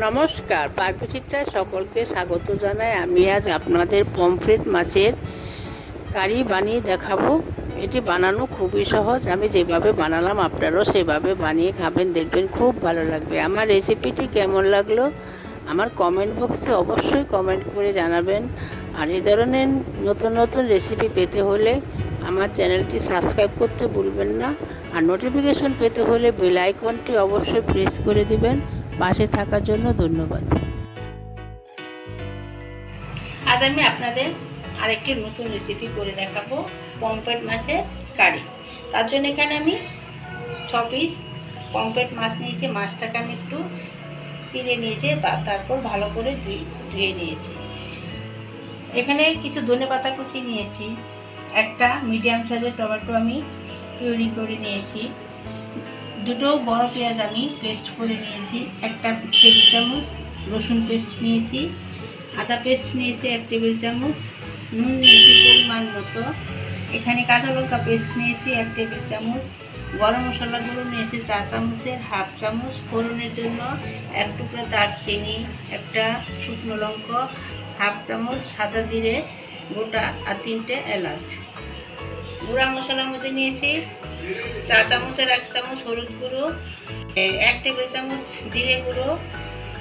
নমস্কার পাইপুচিত্রায় সকলকে স্বাগত জানাই। আমি আজ আপনাদের পমফ্রেট মাছের কারি বানিয়ে দেখাবো। এটি বানানো খুবই সহজ। আমি যেভাবে বানালাম, আপনারাও সেভাবে বানিয়ে খাবেন, দেখবেন খুব ভালো লাগবে। আমার রেসিপিটি কেমন লাগল? আমার কমেন্ট বক্সে অবশ্যই কমেন্ট করে জানাবেন। আর এ ধরনের নতুন নতুন রেসিপি পেতে হলে আমার চ্যানেলটি সাবস্ক্রাইব করতে ভুলবেন না। আর নোটিফিকেশন পেতে হলে বেল আইকনটি অবশ্যই প্রেস করে দিবেন। পাশে থাকার জন্য ধন্যবাদ। আজ আমি আপনাদের আরেকটি নতুন রেসিপি করে দেখাবো পম্পেট মাছের কারি। তার জন্য এখানে আমি ছ পিস পম্পেট মাছ নিয়েছি, মাছটাকে আমি একটু চিড়ে নিয়েছি বা তারপর ভালো করে ধুয়ে নিয়েছি। এখানে কিছু ধনে পাতা কুচি নিয়েছি, একটা মিডিয়াম সাইজের টমেটো আমি পিউরি করে নিয়েছি। দুটো বড় পেঁয়াজ আমি পেস্ট করে নিয়েছি। একটা টেবিল চামচ রসুন পেস্ট নিয়েছি, আদা পেস্ট নিয়েছি এক টেবিল চামচ, নুন নিয়েছি পরিমাণ মতো। এখানে কাঁচা লঙ্কা পেস্ট নিয়েছি এক টেবিল চামচ। গরম মশলা গুঁড়ো নিয়েছি চা চামচের হাফ চামচ। ফোড়নের জন্য এক টুকরা দারচিনি, একটা শুকনো লঙ্কা, হাফ চামচ সাদা জিরে, গোটা আর তিনটে এলাচ। গুঁড়া মশলার মধ্যে নিয়েছি চা চামচের এক চামচ হলুদ গুঁড়ো এক টেবিল চামচ জিরে গুঁড়ো,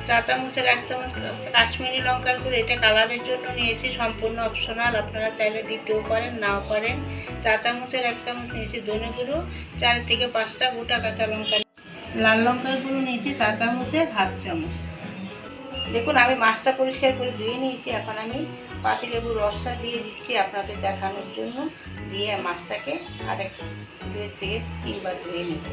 চা চামচের এক চামচ কাশ্মীরি লঙ্কার গুঁড়ো। এটা কালারের জন্য নিয়েছি, সম্পূর্ণ অপশনাল। আপনারা চাইলে দিতেও পারেন, নাও পারেন। চা চামচের এক চামচ নিয়েছি ধনে গুঁড়ো, চার থেকে পাঁচটা গোটা কাঁচা লঙ্কা। লাল লঙ্কার গুঁড়ো নিয়েছি চা চামচের হাফ চামচ। দেখুন, আমি মাছটা পরিষ্কার করে ধুয়ে নিয়েছি। এখন আমি পাতিলেবুর রসটা দিয়ে দিচ্ছি আপনাদের দেখানোর জন্য। দিয়ে মাছটাকে আরেক দুই থেকে তিনবার ধুয়ে নেব।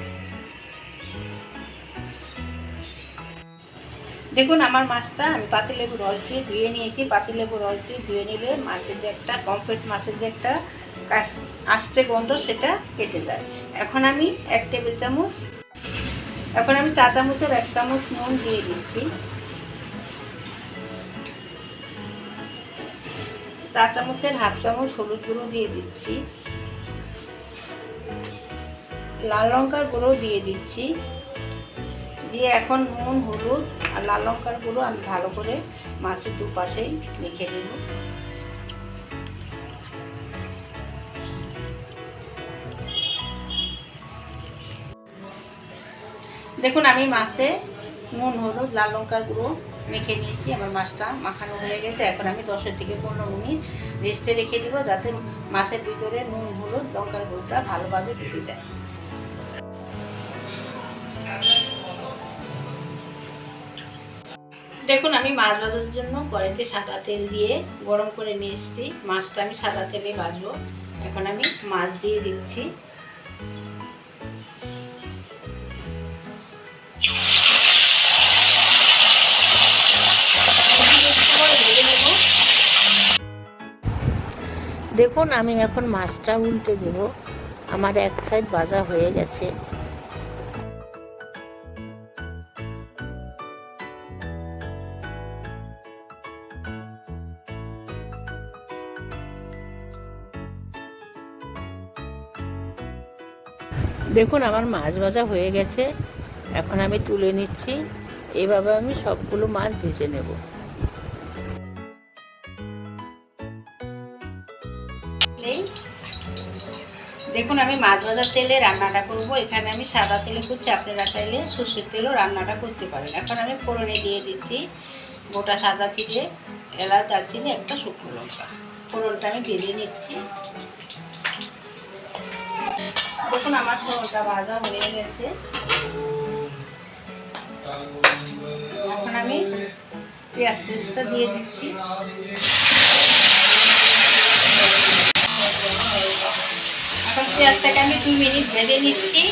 দেখুন, আমার মাছটা আমি পাতিলেবু রস দিয়ে ধুয়ে নিয়েছি। পাতিলেবু রস দিয়ে ধুয়ে নিলে মাছের যে একটা কমপ্লিট মাছের যে একটা আস্তে গন্ধ, সেটা কেটে যায়। এখন আমি এক টেবিল চামচ, এখন আমি চা চামচের এক চামচ নুন দিয়ে দিচ্ছি। চা চামচের হাফ চামচ হলুদ গুঁড়ো দিয়ে দিচ্ছি। লাল লঙ্কার গুঁড়ো দিয়ে দিচ্ছি। দিয়ে এখন নুন, হলুদ আর লাল লঙ্কার গুঁড়ো আমি ভালো করে মাছের দুপাশেই মেখে দেব দেখুন আমি মাছে নুন, হলুদ, লাল লঙ্কার গুঁড়ো মেখে নিয়েছি আমার মাছটা মাখানো হয়ে গেছে। এখন আমি দশের থেকে পনেরো মিনিট রেস্টে রেখে দিব যাতে মাছের ভিতরে নুন, হলুদ, লঙ্কার গুঁড়োটা ভালোভাবে ঢুকে যায়। দেখুন, আমি মাছ ভাজার জন্য কড়াইতে সাদা তেল দিয়ে গরম করে নিয়ে এসেছি। মাছটা আমি সাদা তেলে ভাজবো। এখন আমি মাছ দিয়ে দিচ্ছি। দেখুন, আমি এখন মাছটা উল্টে দেব। আমার এক সাইড ভাজা হয়ে গেছে। দেখুন, আমার মাছ ভাজা হয়ে গেছে। এখন আমি তুলে নিচ্ছি। এইভাবে আমি সবগুলো মাছ ভেজে নেব। এই দেখুন, আমি মাছ ভাজার তেলে রান্নাটা করব। এখানে আমি সাদা তেলে করছি, আপনারা চাইলে সর্ষের তেলও রান্নাটা করতে পারেন। এখন আমি ফোড়নে দিয়ে দিচ্ছি গোটা সাদা চিড়ে এলাচ, দারচিনি, একটা শুকনো লঙ্কা। ফোড়নটা আমি ভেজে নিচ্ছি। দেখুন, আমার ফোড়নটা ভাজা হয়ে গেছে। এখন আমি পেঁয়াজ পেস্টটা দিয়ে দিচ্ছি এখন পেঁয়াজটাকে আমি দুই মিনিট ভেজে নিচ্ছি।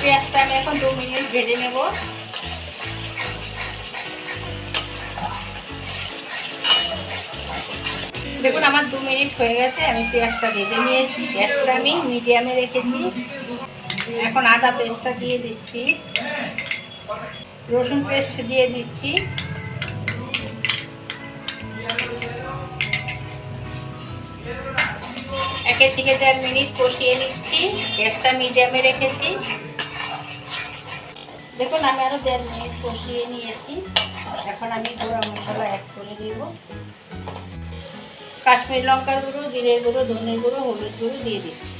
পেঁয়াজটা আমি এখন দু মিনিট ভেজে নেব। দেখুন, আমার দু মিনিট হয়ে গেছে, আমি পেঁয়াজটা ভেজে নিয়েছি। গ্যাসটা আমি মিডিয়ামে রেখেছি। এখন আদা পেস্টটা দিয়ে দিচ্ছি। রসুন পেস্ট দিয়ে দিচ্ছি। একের থেকে দেড় মিনিট কষিয়ে নিচ্ছি গ্যাসটা মিডিয়ামে রেখেছি। দেখুন, আমি আরও দেড় মিনিট কষিয়ে নিয়েছি। এখন আমি গুঁড়া মশলা অ্যাড করে দিব। কাশ্মীর লঙ্কার গুঁড়ো, জিরের গুঁড়ো ধনের গুঁড়ো, হলুদ গুঁড়ো দিয়ে দিচ্ছি।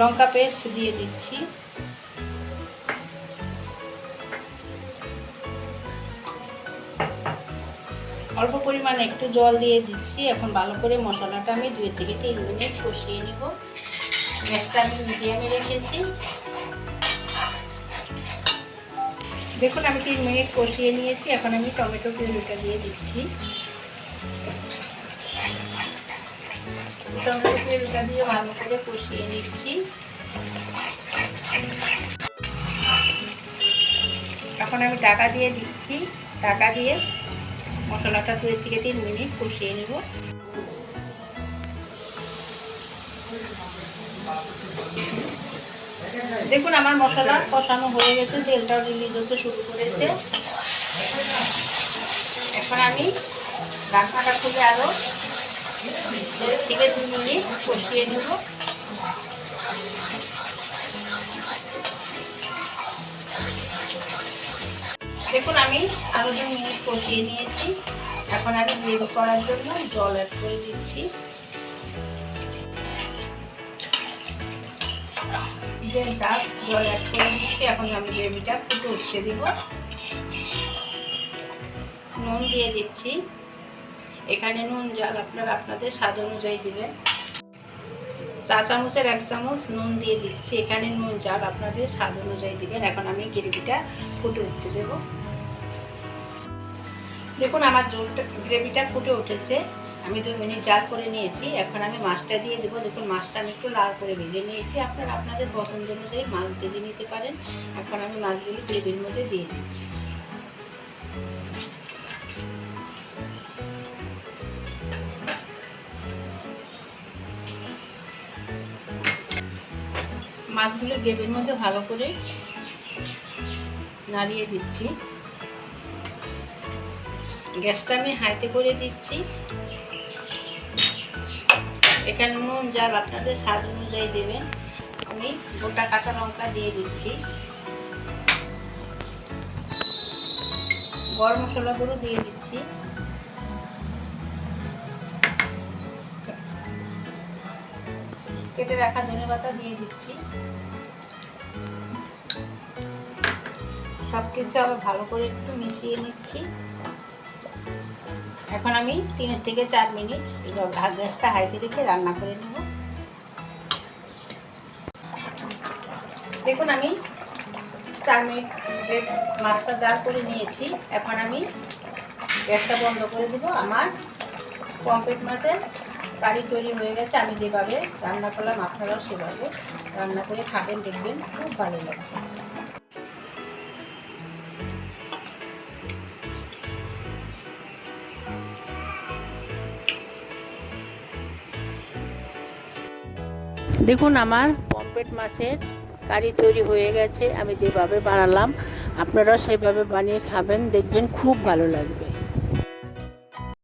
লঙ্কা পেস্ট দিয়ে দিচ্ছি। অল্প পরিমাণে একটু জল দিয়ে দিচ্ছি। এখন ভালো করে মশলাটা আমি দুই থেকে তিন মিনিট কষিয়ে নিব। গ্যাসটা আমি মিডিয়ামে রেখেছি। দেখুন, আমি তিন মিনিট কষিয়ে নিয়েছি। এখন আমি টমেটো পিউরিটা দিয়ে দিচ্ছি। টমেটো পিউরিটা দিয়ে ভালো করে কষিয়ে নিচ্ছি। এখন আমি টাকা দিয়ে দিচ্ছি। টাকা দিয়ে মশলাটা দুই থেকে তিন মিনিট কষিয়ে নেব। দেখুন, আমার মশলা কষানো হয়ে গেছে, তেলটাও রিলিজ হতে শুরু করেছে। এখন আমি ঢাকনাটা খুলে আরও থেকে দু মিনিট কষিয়ে নেব। দেখুন, আমি আরও দু মিনিট কষিয়ে নিয়েছি। এখন আমি গ্রেভি করার জন্য জল অ্যাড করে দিচ্ছি। কাপ জল অ্যাড করে দিচ্ছি, এখন আমি গ্রেভিটা ফুটে উঠতে দিব। নুন দিয়ে দিচ্ছি। এখানে নুন জল আপনারা আপনাদের স্বাদ অনুযায়ী দেবেন। চা চামচের এক চামচ নুন দিয়ে দিচ্ছি। এখানে নুন জাল আপনাদের স্বাদ অনুযায়ী দেবেন। এখন আমি গ্রেভিটা ফুটে উঠতে দেব। দেখুন, আমার জলটা, গ্রেভিটা ফুটে উঠেছে। আমি দু মিনিট জাল করে নিয়েছি। এখন আমি মাছটা দিয়ে দেবো। দেখুন, মাছটা আমি একটু লাল করে ভেজে নিয়েছি। আপনারা আপনাদের পছন্দ অনুযায়ী মাছ ভেজে নিতে পারেন। এখন আমি মাছগুলো গ্রেভির মধ্যে দিয়ে দিচ্ছি। মাছগুলো গ্রেভির মধ্যে ভালো করে নাড়িয়ে দিচ্ছি। গ্যাসটা আমি হাইতে করে দিচ্ছি। এখানে নুন জাল আপনাদের স্বাদ অনুযায়ী দেবেন। আমি গোটা কাঁচা লঙ্কা দিয়ে দিচ্ছি। গরম মশলা গুঁড়ো দিয়ে দিচ্ছি। কেটে রাখা ধনে পাতা দিয়ে দিচ্ছি। সব কিছু আবার ভালো করে একটু মিশিয়ে নিচ্ছি। এখন আমি তিনের থেকে চার মিনিট গ্যাসটা হাইতে রেখে রান্না করে নেব। দেখুন আমি চার মিনিট মাছটা জাল করে নিয়েছি। এখন আমি গ্যাসটা বন্ধ করে দেবো। আমার পম্পেট মাছের কারি তৈরি হয়ে গেছে। আমি যেভাবে রান্না করলাম, আপনারাও সেভাবে রান্না করে খাবেন, দেখবেন খুব ভালো লাগবে দেখুন, আমার পম্পেট মাছের কারি তৈরি হয়ে গেছে। আমি যেভাবে বানালাম আপনারা সেভাবে বানিয়ে খাবেন, দেখবেন খুব ভালো লাগবে।